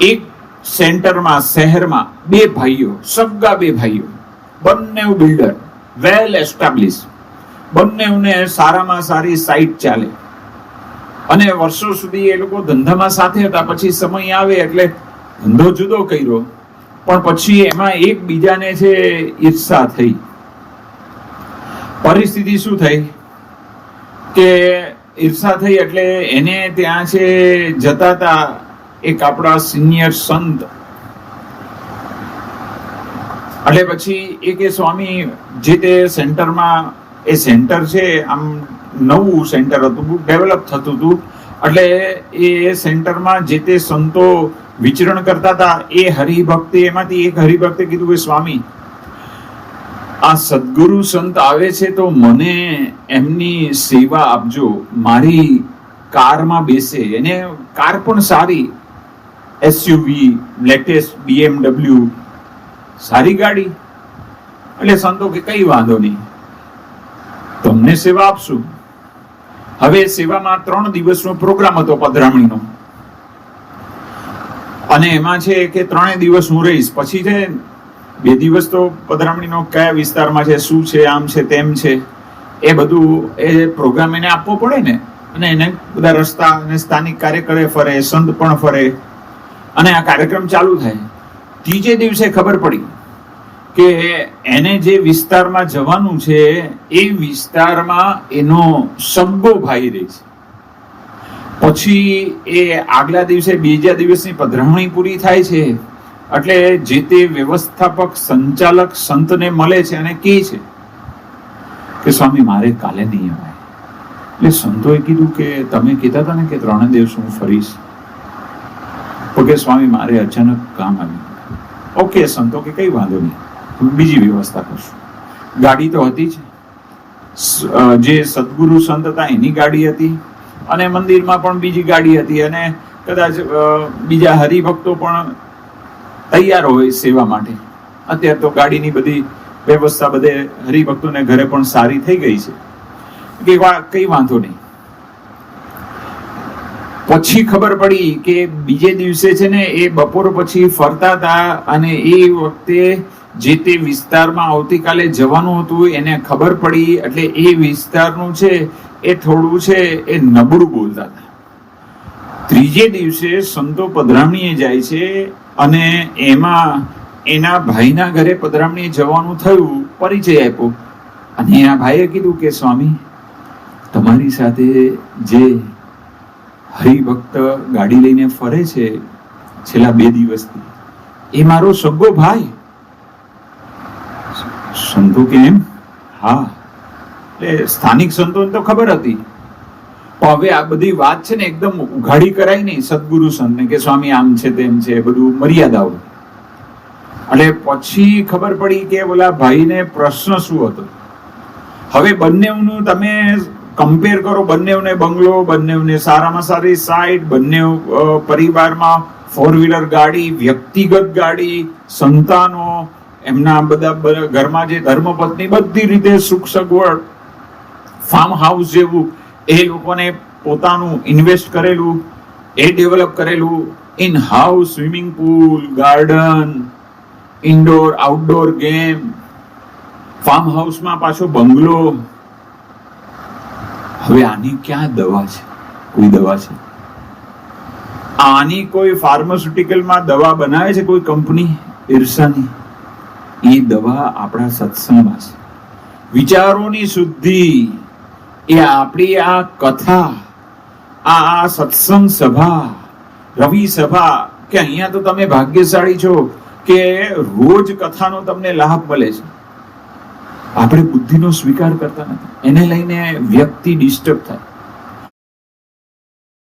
એક સેન્ટરમાં, શહેરમાં બે ભાઈઓ, સગા બે ભાઈઓ, બંને બિલ્ડર વેલ એસ્ટાબ્લિશ બંનેને સારામાં સારી સાઇટ ચાલે. અને વર્ષો સુધી એ લોકો ધંધામાં સાથે હતા. પછી સમય આવે એટલે ધંધો જુદો કર્યો. પણ પછી એમાં એકબીજાને છે ઈર્ષા થઈ. પરિસ્થિતિ શું થઈ? કે ઈર્ષા થઈ એટલે એને ત્યાં છે જતા હતા એક આપણા સિનિયર સંત. એટલે પછી એ કે સ્વામી, જે તે સેન્ટરમાં, એ સેન્ટર છે, આમ નવું સેન્ટર હતું ડેવલપ થતું હતું. એટલે એ સેન્ટરમાં જે તે સંતો વિચરણ કરતા હતા, એ હરિભક્તે, એમાંથી એક હરિભક્તે કીધું કે, સ્વામી, આ સદગુરુ સંત આવે છે તો મને એમની સેવા આપજો. મારી કારમાં બેસે. એને કાર પણ સારી એસયુવી, લેટેસ્ટ બીએમડબલ્યુ, સારી ગાડી? એટલે સંતો કે કઈ વાંધો નહીં. તમને સેવા આપશું. હવે સેવામાં ત્રણ દિવસનો પ્રોગ્રામ હતો પધરામણીનો. અને એમાં છે કે ત્રણેય દિવસ હું રહીશ. પછી છે, બે દિવસ તો પધરામણીનો કયા વિસ્તારમાં છે, શું છે, આમ છે, તેમ છે, એ બધું એ પ્રોગ્રામ એને આપવો પડે ને. અને એને બધા રસ્તા અને સ્થાનિક કાર્યકરે ફરે, સંત પણ ફરે. અને આ કાર્યક્રમ ચાલુ થાય. ત્રીજે દિવસે ખબર પડી કે એને જે વિસ્તારમાં જવાનું છે, એ વિસ્તારમાં એનો સગ્ગો ભાઈ રહે છે. પછી એ આગલા દિવસે બીજા દિવસની પધરાવણી પૂરી થાય છે, એટલે જે તે વ્યવસ્થાપક સંચાલક સંતને મળે છે અને કહે છે કે, સ્વામી, મારે કાલે નહીં અવાય. એટલે સંતોએ કીધું કે, તમે કીધા હતા ને કે ત્રણ દિવસ હું ફરીશ. તો સ્વામી, મારે અચાનક કામ આવ્યું. ઓકે, સંતો કે કઈ વાંધો નહીં. બીજી વ્યવસ્થા કરશું. ગાડી તો હતી જ. જે સદગુરુ સંત હતા, એની ગાડી હતી. અને મંદિરમાં પણ બીજી ગાડી હતી. અને કદાચ બીજા હરિભક્તો પણ તૈયાર હોય સેવા માટે. અત્યારે તો ગાડીની બધી વ્યવસ્થા બધે હરિભક્તોને ઘરે પણ સારી થઈ ગઈ છે. કે કઈ વાંધો નહીં. પછી ખબર પડી કે બીજે દિવસે છે ને એ બપોર પછી ફરતા હતા અને એ વખતે જે તે વિસ્તારમાં આવતીકાલે જવાનું હતું એને ખબર પડી એટલે એ વિસ્તારનું છે એ થોડું છે એ નબળું બોલતા હતા. ત્રીજે દિવસે સંતો પધરામણીએ જાય છે અને એમાં એના ભાઈના ઘરે પધરામણીએ જવાનું થયું, પરિચય આપ્યો. અને આ ભાઈએ કીધું કે, સ્વામી, તમારી સાથે જે હરિભક્ત ગાડી લઈને ફરે છે છેલ્લા બે દિવસથી. એ મારો સગો ભાઈ. સંતો કે એમ? હા. એટલે સ્થાનિક સંતોને તો ખબર હતી. હવે આ બધી વાત છે ને એકદમ ઉઘાડી કરાય નહીં સદગુરુ સંતને કે સ્વામી આમ છે તેમ છે બધું મર્યાદાઓ એટલે પછી ખબર પડી કે બોલા ભાઈને પ્રશ્ન શું હતો? હવે બંનેનું તમે કમ્પેર કરો બંનેને બંગલો બંનેને સારામાં સારી સાઈટ બંને પરિવારમાં ફોર વ્હીલર ગાડી, વ્યક્તિગત ગાડી, સંતાનો, એમના બધા ઘરમાં જે ધર્મપત્ની બધી રીતે સુખ સગવડ ફાર્મ હાઉસ જેવું, એ લોકોને પોતાનું ઇન્વેસ્ટ કરેલું, એ ડેવલપ કરેલું in house swimming pool garden indoor outdoor game farm હાઉસમાં પાછો બંગલો હવે આની ક્યાં દવા છે? કોઈ દવા છે? આની કોઈ ફાર્માસ્યુટિકલમાં દવા બનાવે છે કોઈ કંપની? ઈર્ષાની. એ દવા આપણા સત્સંગમાં છે. વિચારોની શુદ્ધિ. એ આપણી આ કથા આ આ સત્સંગ સભા રવિ સભા કે અહીંયા તો તમે ભાગ્યશાળી છો કે રોજ કથાનો તમને લાભ મળે છે. આપણે બુદ્ધિનો સ્વીકાર કરતા નથી. એને લઈને વ્યક્તિ ડિસ્ટર્બ થાય.